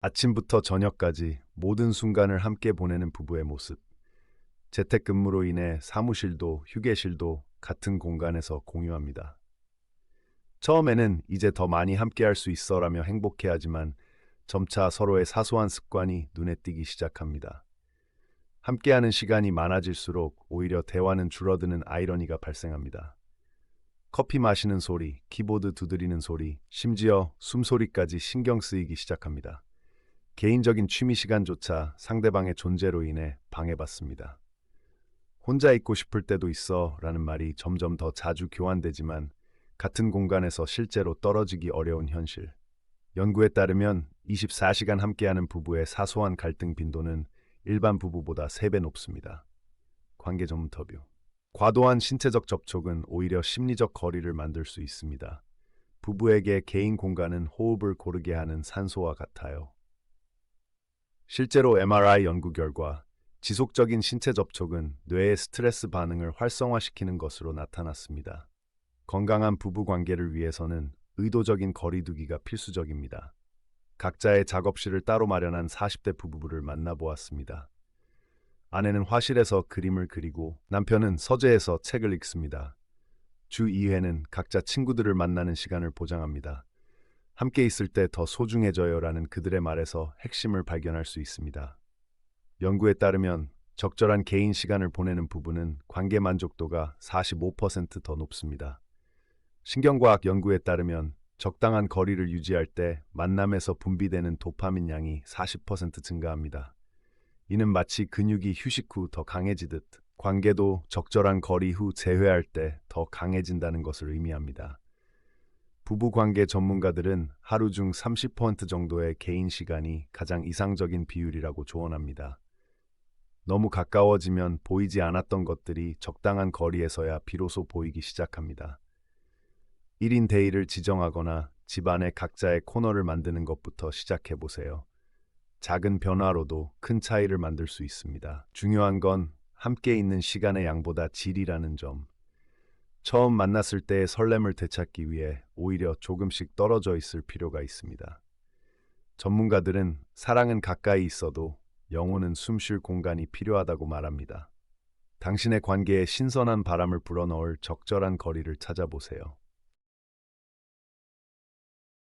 아침부터 저녁까지 모든 순간을 함께 보내는 부부의 모습. 재택근무로 인해 사무실도 휴게실도 같은 공간에서 공유합니다. 처음에는 이제 더 많이 함께 할 수 있어라며 행복해하지만 점차 서로의 사소한 습관이 눈에 띄기 시작합니다. 함께하는 시간이 많아질수록 오히려 대화는 줄어드는 아이러니가 발생합니다. 커피 마시는 소리, 키보드 두드리는 소리, 심지어 숨소리까지 신경 쓰이기 시작합니다. 개인적인 취미 시간조차 상대방의 존재로 인해 방해받습니다. 혼자 있고 싶을 때도 있어 라는 말이 점점 더 자주 교환되지만 같은 공간에서 실제로 떨어지기 어려운 현실. 연구에 따르면 24시간 함께하는 부부의 사소한 갈등 빈도는 일반 부부보다 3배 높습니다. 관계 전문 터뷰. 과도한 신체적 접촉은 오히려 심리적 거리를 만들 수 있습니다. 부부에게 개인 공간은 호흡을 고르게 하는 산소와 같아요. 실제로 MRI 연구 결과 지속적인 신체 접촉은 뇌의 스트레스 반응을 활성화시키는 것으로 나타났습니다. 건강한 부부 관계를 위해서는 의도적인 거리두기가 필수적입니다. 각자의 작업실을 따로 마련한 40대 부부를 만나보았습니다. 아내는 화실에서 그림을 그리고 남편은 서재에서 책을 읽습니다. 주 2회는 각자 친구들을 만나는 시간을 보장합니다. 함께 있을 때 더 소중해져요라는 그들의 말에서 핵심을 발견할 수 있습니다. 연구에 따르면 적절한 개인 시간을 보내는 부부는 관계 만족도가 45%더 높습니다. 신경과학 연구에 따르면 적당한 거리를 유지할 때 만남에서 분비되는 도파민 양이 40% 증가합니다. 이는 마치 근육이 휴식 후 더 강해지듯 관계도 적절한 거리 후 재회할 때 더 강해진다는 것을 의미합니다. 부부 관계 전문가들은 하루 중 30% 정도의 개인 시간이 가장 이상적인 비율이라고 조언합니다. 너무 가까워지면 보이지 않았던 것들이 적당한 거리에서야 비로소 보이기 시작합니다. 1인 데이를 지정하거나 집안에 각자의 코너를 만드는 것부터 시작해 보세요. 작은 변화로도 큰 차이를 만들 수 있습니다. 중요한 건 함께 있는 시간의 양보다 질이라는 점. 처음 만났을 때의 설렘을 되찾기 위해 오히려 조금씩 떨어져 있을 필요가 있습니다. 전문가들은 사랑은 가까이 있어도 영혼은 숨 쉴 공간이 필요하다고 말합니다. 당신의 관계에 신선한 바람을 불어넣을 적절한 거리를 찾아보세요.